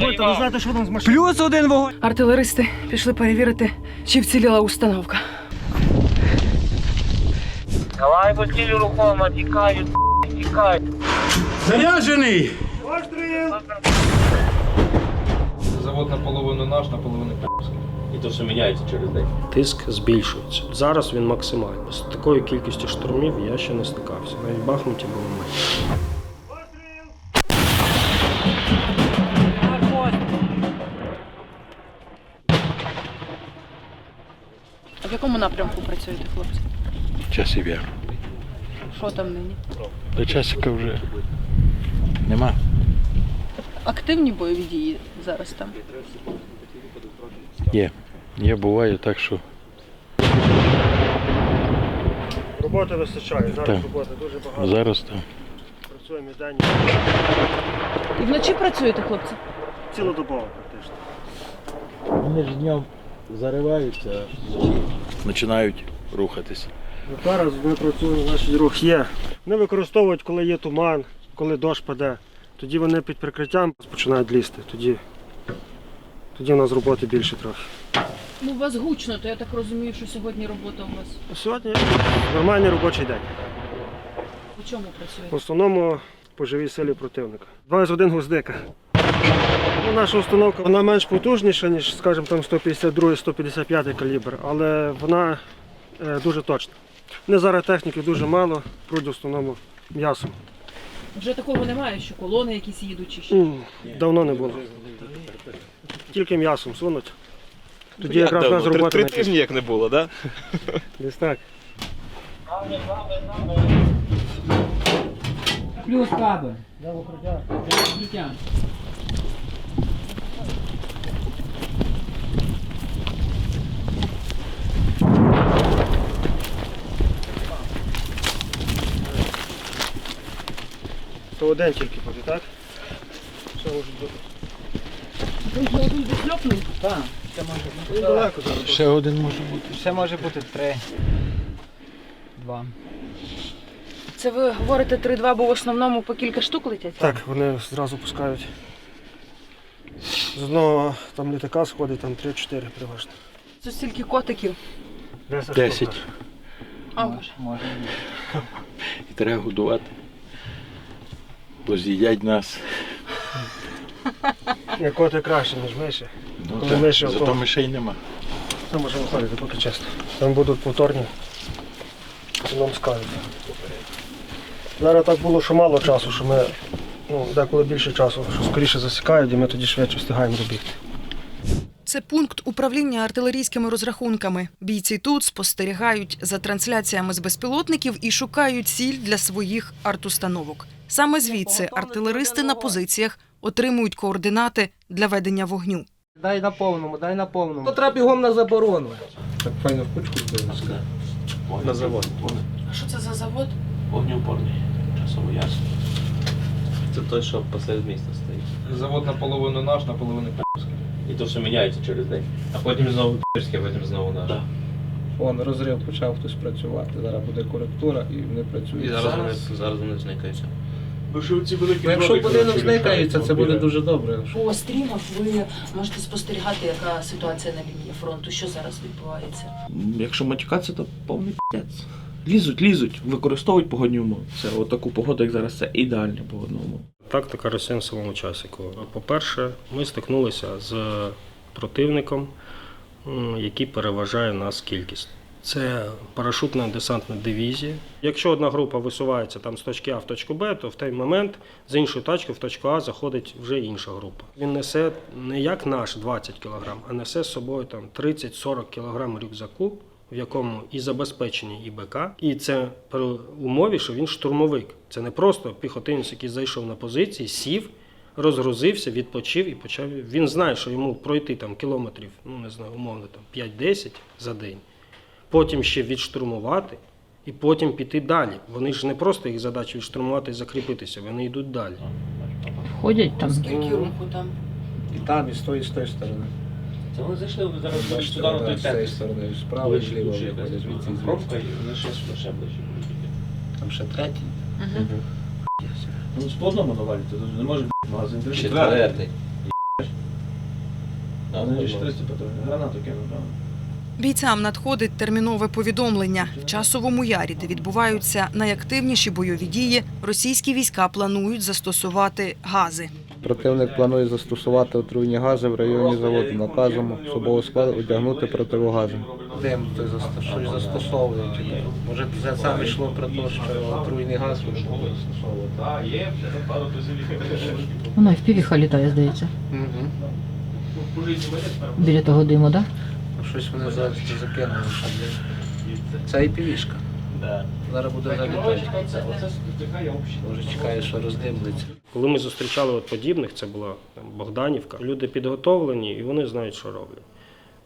Будьте, ви знаєте, що там з машини? Плюс один вогонь. Артилеристи пішли перевірити, чи вціліла установка. Давай быстрее рухомо, тікають, тікають. Заряджений! Завод наполовину наш, наполовину п'ятський. І то, що міняється через день. Тиск збільшується. Зараз він максимальний. З такою кількістю штурмів я ще не стикався. Навіть в Бахмуті було менше. Якому напрямку працюєте, хлопці? Часів я. Що там нині? До часика вже нема. Активні бойові дії зараз там. Є. Є, буває так, що Роботи вистачає, зараз Так. роботи дуже багато. зараз там. Працюємо і день, І вночі працюєте, хлопці? цілодобово практично. Вони ж днем зариваються, починають рухатися. Зараз ми працюємо, значить рух є. Вони використовують, коли є туман, коли дощ паде. Тоді вони під прикриттям починають лізти. Тоді, тоді у нас роботи більше трохи. Ну, у вас гучно, то я так розумію, що сьогодні робота у вас. Сьогодні нормальний робочий день. У чому В основному по живій силі противника. 21 гвоздика. Ну, наша установка вона менш потужніша, ніж, скажімо, там 152-155 калібр, але вона е, дуже точна. Не зараз техніки дуже мало, пруть в основному м'ясом. Вже такого немає, що колони якісь їдуть чи що. М, Давно не було. Тільки м'ясом сунуть. Тоді якраз нас робота Три тижні як не було, так? Десь так. Плюс кабель. Один тільки буде, так? Що може бути? Так, це може бути. Далеко зараз. Ще один може бути. Ще може бути три. Два. Це ви говорите 3-2, бо в основному по кілька штук летять? Так, вони зразу пускають. З одного там літака сходить, там 3-4 переважно. Це стільки котиків. 10. Десять. А, боже. Може. І треба годувати. Бо з'їдять нас. Ні, коти краще, ніж миші. Ну, Коли так, миші зато ото- мишей нема. Там можемо ходити, поки чесно. Там будуть повторні. І нам скажуть. Зараз так було, що мало часу, що ми ну, деколи більше часу, що скоріше засікають, і ми тоді швидше встигаємо добігти. Це пункт управління артилерійськими розрахунками. Бійці тут спостерігають за трансляціями з безпілотників і шукають ціль для своїх артустановок. Саме звідси артилеристи на позиціях отримують координати для ведення вогню. Дай на повному, дай на повному. То треба бігом на заборону. Так файно в кучку. На завод. А що це за завод? Вогнеупорний. Часово ясно. Це той, що посеред міста стоїть. Завод наполовину наш, наполовину п'ятський. І то, що міняється через день. А потім знову пірське, потім знову наш. Вон розрив почав хтось працювати. Зараз буде коректура і не працює. І зараз вони, зараз вони зникаються. Бо що ці великі Ну, Якщо будинок зникається, це буде дуже добре. По стрімах ви можете спостерігати, яка ситуація на лінії фронту, що зараз відбувається. Якщо матюкатися, то повний п'єць. Лізуть, лізуть, використовують погодні умови. Це от таку погоду, як зараз, це ідеальна погодна умова. Тактика Росіян в самому часіку. По-перше, ми стикнулися з противником, який переважає нас кількість. Це парашутна десантна дивізія. Якщо одна група висувається там з точки А в точку Б, то в той момент з іншої точки в точку А заходить вже інша група. Він несе не як наш 20 кг, а несе з собою там 30-40 кг рюкзаку, в якому і забезпечення і БК, і це при умові, що він штурмовик. Це не просто піхотинець, який зайшов на позиції, сів, розгрузився, відпочив і почав. Він знає, що йому пройти там кілометрів, ну не знаю, умовно там 5-10 за день, потім ще відштурмувати. І потім піти далі. Вони ж не просто їх задача відштурмувати і закріпитися, вони йдуть далі. Ходять там. Скільки руху там? І там, і з тої, і з тої сторони. Це вони зайшли зараз Бачите, сюди на той з цієї центр. сторони, справа і зліва виходять якась звідси. звідси. пробка, і вони ще сюди ще ближче будуть. Там ще третій. Ну, з по одному навалюється, не може магазин. Четвертий. А вони ж 30 патронів. Гранату кинув, правда? Бійцям надходить термінове повідомлення. В часовому ярі, де відбуваються найактивніші бойові дії, російські війська планують застосувати гази. Противник планує застосувати отруйні гази в районі заводу. Наказом особового складу одягнути противогази. Дим той щось застосовують. Може це саме йшло про те, що отруйний газ застосовувати. Вона в півіха літає, здається. Біля того диму, так? Щось вони за- закинули. Це і півішка. Зараз буде залітати. Може чекає, що роздимлиться. Коли ми зустрічали от подібних, це була там, Богданівка, люди підготовлені і вони знають, що роблять.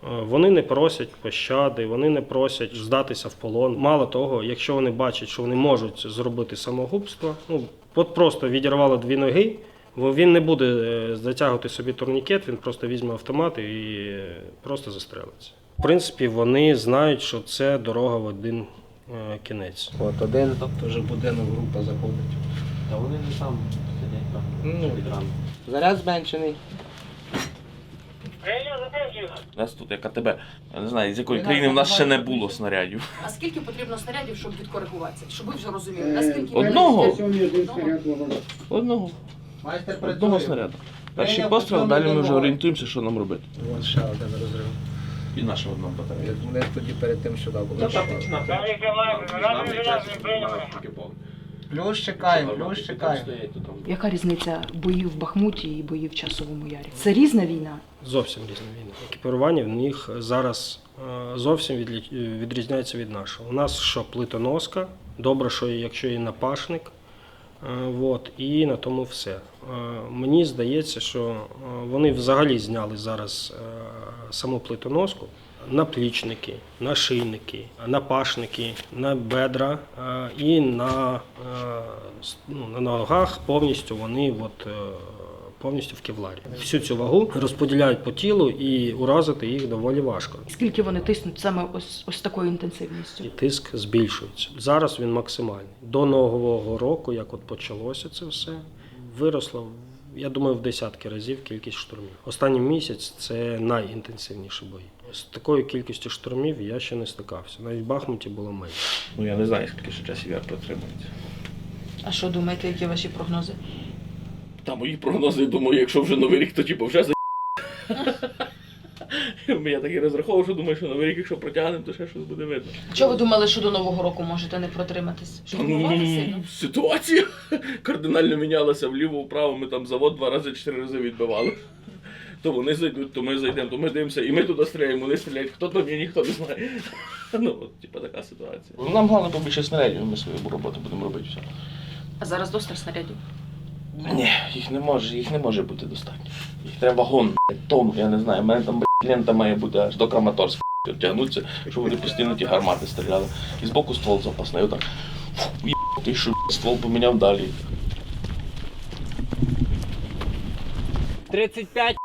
Е, Вони не просять пощади, вони не просять здатися в полон. Мало того, якщо вони бачать, що вони можуть зробити самогубство, ну от просто відірвало дві ноги, він не буде е, затягувати собі турнікет, він просто візьме автомат і е, просто застрелиться. В принципі, вони знають, що це дорога в один е, кінець. От один, то вже будинок група заходить. Та вони не там сидять там Ну. під ранку. Заряд зменшений. У нас тут як АТБ. Я не знаю, з якої країни в нас ще не було снарядів. А скільки потрібно снарядів, щоб відкоригуватися? Щоб ви вже розуміли, наскільки Одного? Одного? Одного. Майстер Одного снаряду. Перший постріл, далі ми вже орієнтуємося, що нам робити. Ось ще один розрив. І наша одна батарея. Вони тоді перед тим сюди були. Плюс чекаємо, плюс чекаємо. Яка різниця боїв в Бахмуті і боїв в часовому ярі? Це різна війна. Зовсім різні війни. Екіпірування в них зараз е, зовсім відлі- відрізняється від нашого. У нас що плитоноска, добре, що якщо і напашник, е, вот, і на тому все. Е, Мені здається, що е, вони взагалі зняли зараз саму плитоноску. Наплічники, нашийники, напашники, на бедра і на, ну, на ногах повністю вони от, повністю в кевларі. Всю цю вагу розподіляють по тілу і уразити їх доволі важко. Скільки вони тиснуть саме ось, ось такою інтенсивністю? І тиск збільшується. Зараз він максимальний. До нового року, як от почалося це все, виросло, я думаю, в десятки разів кількість штурмів. Останній місяць це найінтенсивніші бої. З такою кількістю штурмів я ще не стикався. Навіть в Бахмуті було менше. Ну я не знаю, скільки ще часів яр протримується. А що думаєте, які ваші прогнози? Та мої прогнози, думаю, якщо вже новий рік, то типу вже за. Я так і розраховував, що думаю, що новий рік, якщо протягнемо, то ще щось буде видно. Чого ви думали, що до нового року можете не протриматись? Що? Ну, ситуація кардинально мінялася вліво-вправо. Ми там завод два рази, чотири рази відбивали. То вони зайдуть, то ми зайдемо, то ми дивимося, і ми туди стріляємо, вони стріляють. Хто там є, ніхто не знає. Ну, от, типа така ситуація. Нам головне побільше снарядів, ми свою роботу будемо робити все. А зараз достатньо снарядів. Ні, їх не може, їх не може бути достатньо. Їх треба вагон, тонну, я не знаю. У мене там блядь, лента має бути аж до Краматорська блядь, тягнутися, щоб вони постійно ті гармати стріляли. І збоку ствол запасний, отак. Фу, ти що ствол поміняв далі. 35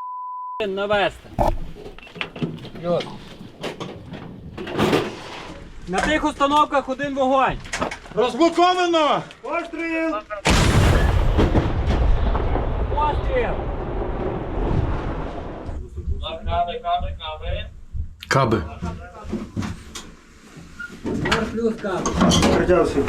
навести. На тих установках один вогонь. Розблоковано! Постріл! Каби, каби, каби. Каби. Радіацію.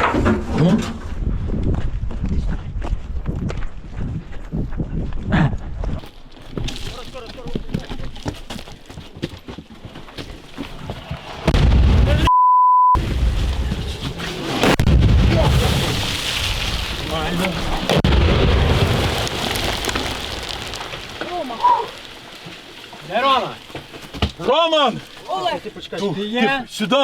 Де Рома? Роман! Олег! Ти є? Сюди!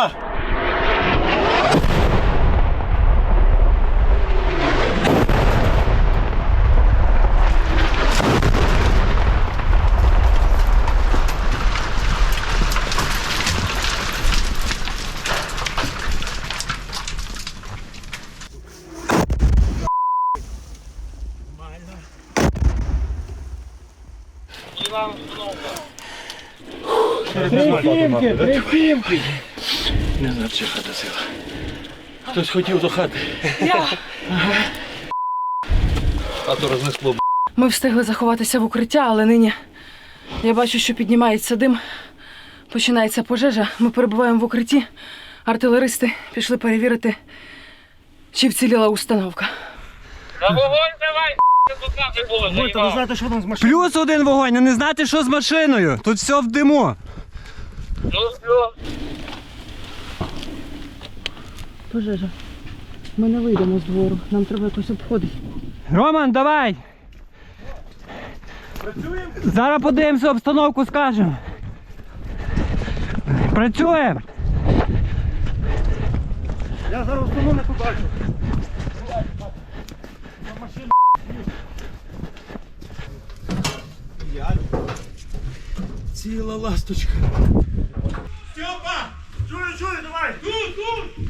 Не знаю, чи хата сила. Хтось хотів до хати. А то рознесло. Ми встигли заховатися в укриття, але нині Я бачу, що піднімається дим, починається пожежа. Ми перебуваємо в укритті. Артилеристи пішли перевірити, чи вціліла установка. На вогонь давай, тут нахуй було, не знаєте, що там з машиною? Плюс один вогонь, а не знати, що з машиною. Тут все в диму. Ну все. Пожежа. Ми не вийдемо з двору. Нам треба якось обходити. Роман, давай. Працюємо? Зараз подивимося обстановку, скажемо. Працюємо. Я зараз тому не побачу. Ціла ласточка. Степа! Чую, чую, давай! Тут, тут!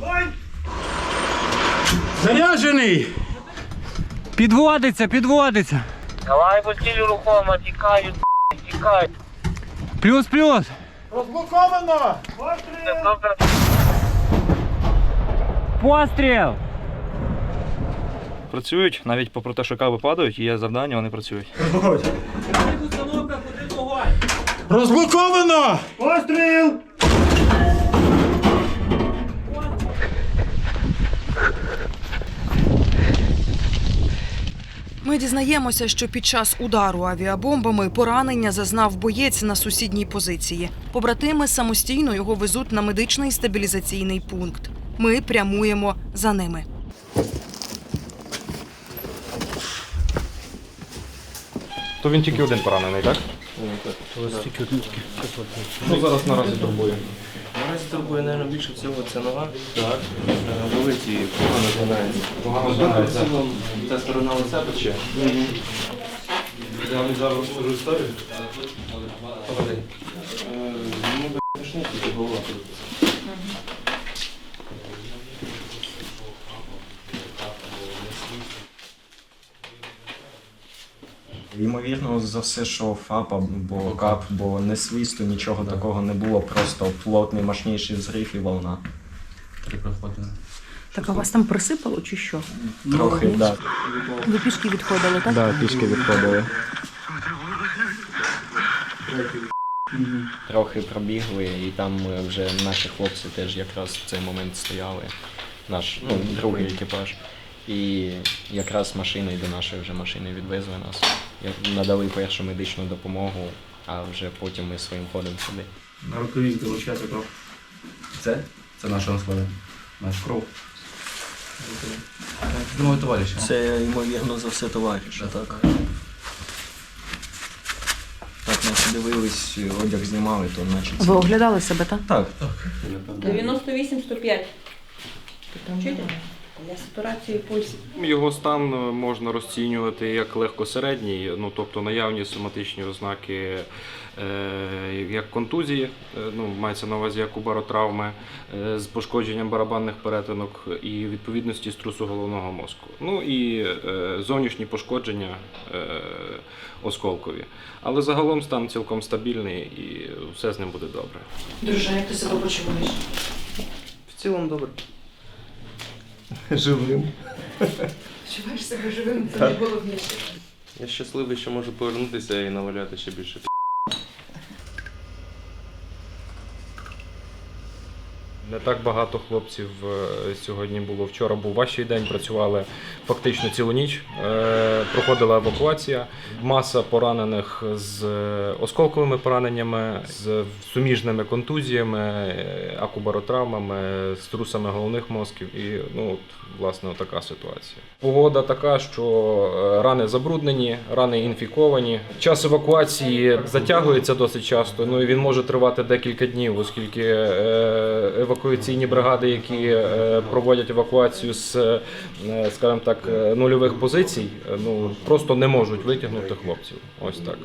Вогонь! Заряджений. Підводиться, підводиться. Давай цілі рухомо, тікають, тікають. Плюс, плюс. Розблоковано! Добре. Постріл. Працюють, навіть попри те, що каби падають, є завдання, вони працюють. Розблоковано. Постріл! Ми дізнаємося, що під час удару авіабомбами поранення зазнав боєць на сусідній позиції. Побратими самостійно його везуть на медичний стабілізаційний пункт. Ми прямуємо за ними. То він тільки один поранений, так? Ну зараз наразі турбує. Наразі турбує, мабуть, більше всього це нога. Так. Вилиті погано згинається. Погано згинається. Ця сторона лиця пече. Я вам зараз розкажу історію. Ну, б**, тошнить, тільки голова Ймовірно, за все, що ФАП або КАП, бо не свисту, нічого такого не було, просто плотний, мощніший взрив і волна. Три проходили. Так а вас там присипало чи що? Трохи, так. Да. Ви пішки відходили, так? Да, пішки відходили. Трохи пробігли, і там вже наші хлопці теж якраз в цей момент стояли. Наш ну, другий екіпаж. І якраз машиною до нашої вже машини відвезли нас. Надали першу медичну допомогу, а вже потім ми своїм ходом сюди. На рукаві залучається кров. Це? Це нашого складу. Наш кров. Другого товариша. Це ймовірно за все товариша, так. Так, наші дивились, одяг знімали, то наче це. Ви оглядали себе, так? Так. 98-105. Чуєте? Для сатурації пульсу. Його стан е, можна розцінювати як легкосередній, ну тобто наявні соматичні ознаки, е, як контузії, е, ну мається на увазі як у баротравми, е, з пошкодженням барабанних перетинок і відповідності струсу головного мозку. Ну і е, зовнішні пошкодження е, осколкові. Але загалом стан цілком стабільний і все з ним буде добре. Друже, як ти себе почуваєш? В цілому добре. Живим. Чуваєш себе живим, це найголовніше. Я щасливий, що можу повернутися і наваляти ще більше. Не так багато хлопців е, сьогодні було. Вчора був важчий день, працювали фактично цілу ніч. Е, Проходила евакуація. Маса поранених з е, осколковими пораненнями, з суміжними контузіями, е, акубаротравмами, з трусами головних мозків. І ну, от, власне, така ситуація. Погода така, що рани забруднені, рани інфіковані. Час евакуації затягується досить часто. Ну і він може тривати декілька днів, оскільки евакуаційні бригади, які проводять евакуацію з, скажімо так, е, нульових позицій, е, ну просто не можуть витягнути хлопців. Ось так.